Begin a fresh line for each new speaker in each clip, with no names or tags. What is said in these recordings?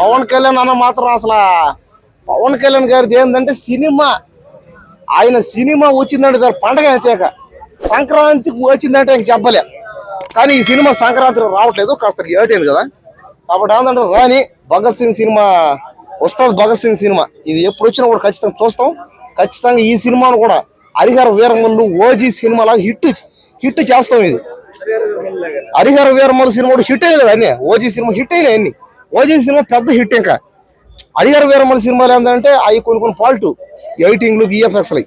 పవన్ కళ్యాణ్ అన్న మాత్రం అసలు పవన్ కళ్యాణ్ గారిది ఏంటంటే సినిమా. ఆయన సినిమా వచ్చిందంటే సార్ పండగ అంతేక సంక్రాంతికి వచ్చిందంటే ఇంక చెప్పలే. కానీ ఈ సినిమా సంక్రాంతికి రావట్లేదు కాస్త లేట్ అయింది కదా. కాబట్టి ఏంటంటే రాని భగత్ సింగ్ సినిమా వస్తుంది భగత్ సింగ్ సినిమా. ఇది ఎప్పుడు వచ్చినా కూడా ఖచ్చితంగా చూస్తాం. ఖచ్చితంగా ఈ సినిమాను కూడా హరిహర వీరమల్లు ఓజీ సినిమాలాగా హిట్ హిట్ చేస్తాం ఇది. హరిహర వీరమల సినిమా హిట్ అయింది కదా అన్నీ? ఓజీ సినిమా హిట్ అయినాయి అన్ని. ఓజీ సినిమా పెద్ద హిట్ ఇంకా. హరిహర వీరమల సినిమాలు ఏంటంటే అవి కొన్ని కొన్ని ఫాల్ట్ ఎడిటింగ్లు విఎఫ్ఎక్స్లు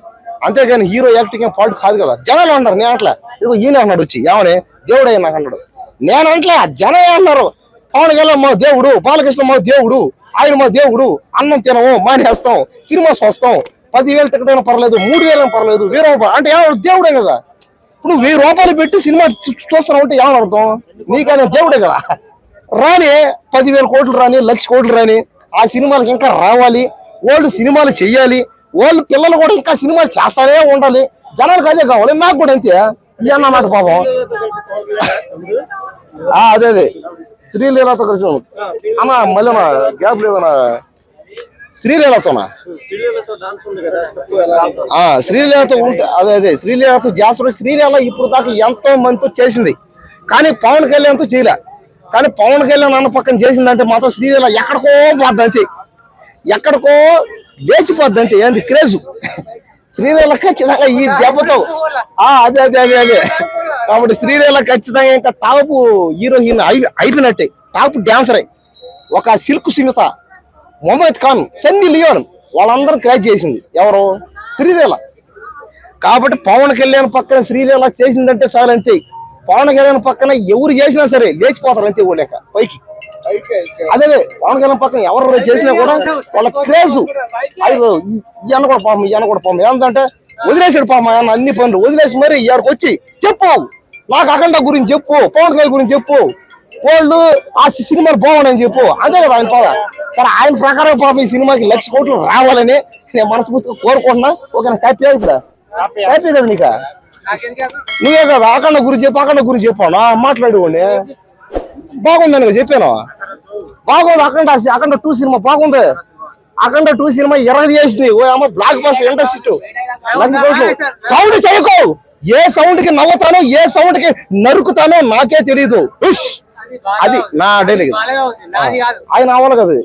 అంతేగాని హీరో యాక్టింగ్ ఏం ఫాల్ట్ కాదు కదా. జనాలు అంటారు నేను అట్లా. ఇదిగో ఈయన అన్నాడు వచ్చి. ఏమని? దేవుడు అయినా నాకు అన్నాడు. నేను అంట్లే జనం అన్నారు. పవన్ కళ్యాణ్ మా దేవుడు బాలకృష్ణ మా దేవుడు ఆయన మా దేవుడు అన్నం తినము మానేస్తాం సినిమా చూస్తాం. పదివేలు తిక్కడైనా పర్లేదు మూడు వేలైనా పర్లేదు వీరం అంటే ఏమన్నా దేవుడే కదా. ఇప్పుడు వెయ్యి రూపాయలు పెట్టి సినిమా చూ- చూస్తున్నావు అంటే ఏమని అర్థం? నీకైనా దేవుడే కదా. రాని పదివేల కోట్లు రాని లక్ష కోట్లు రాని ఆ సినిమాలకు ఇంకా రావాలి. వాళ్ళు సినిమాలు చెయ్యాలి. వాళ్ళు పిల్లలు కూడా ఇంకా సినిమాలు చేస్తానే ఉండాలి. జనాలకు అదే కావాలి. నాకు కూడా అంతే. అన్నమాట పాపం. అదే అదే. శ్రీలీలతో కలిసి అన్న మళ్ళీ గ్యాప్ లేదన్నా. శ్రీలీలతోనా? శ్రీలీలతో ఉంటే అదే అదే శ్రీలీలతో చేస్తున్న శ్రీలీల ఇప్పుడు దాకా ఎంతో మందితో చేసింది. కానీ పవన్ కళ్యాణ్తో చేయలే. కానీ పవన్ కళ్యాణ్ అన్న పక్కన చేసిందంటే మాత్రం శ్రీలీల ఎక్కడికో పోద్ది అంతే. ఎక్కడికో లేచిపోద్ది అంటే ఏంది క్రేజు. శ్రీలీల ఖచ్చితంగా ఈ దెబ్బతో అదే అదే అదే అదే. కాబట్టి శ్రీలీల ఖచ్చితంగా ఇంకా టాప్ హీరోయిన్ అయిపోయినట్టే. టాప్ డాన్సరే. ఒక సిల్క్ సుమిత మొహమ్మద్ ఖాన్ సన్నీ లియోన్. వాళ్ళందరూ క్రాచ్ చేసింది. ఎవరు? శ్రీలీల. కాబట్టి పవన్ కళ్యాణ్ పక్కన శ్రీలీల చేసిందంటే చాలు అంతే. పవన్ కళ్యాణ్ పక్కన ఎవరు చేసినా సరే లేచిపోతారు అంతే ఊళ్ళక పైకి. అదే అదే పవన్ కళ్యాణ్ పక్కన ఎవరు చేసినా కూడా వాళ్ళ క్రేజ్. అయ్యో ఇవన్న కూడా పాపం ఇవన్న కూడా పాపం. ఏంటంటే వదిలేసాడు పాపం ఆయన అన్ని పనులు. వదిలేసి మరి ఇక్కడికి వచ్చి చెప్పు. నాకు అఖండ గురించి చెప్పు పవన్ కళ్యాణ్ గురించి చెప్పు. వాళ్ళు ఆ సినిమాలు బాగున్నాయని చెప్పు. అంతే కదా ఆయన పద సరే ఆయన ప్రకారం పాపం ఈ సినిమాకి లక్ష కోట్లు రావాలని నేను మనస్ఫూర్తిగా కోరుకుంటున్నా. ఓకే హ్యాపీ ఇప్పుడు హ్యాపీ. కదా నీకా? నువ్వే కదా. అఖండ గురించి చెప్పు అఖండ గురించి చెప్పాను మాట్లాడేవాడిని బాగుందని చెప్పాను. బాగుంది అఖండ అఖండ టూ సినిమా బాగుంది. అఖండ టూ సినిమా ఎరగ చేసింది ఓ అమ్మ బ్లాక్ బాస్టర్ ఇండస్ట్రీ లక్ష కోట్లు. సౌండ్ చేయకు. ఏ సౌండ్కి నవ్వుతానో ఏ సౌండ్కి నరుకుతానో నాకే తెలియదు! అది నా డైలీ
నాది కాదు.
ఆయన అవ్వాలి కదా.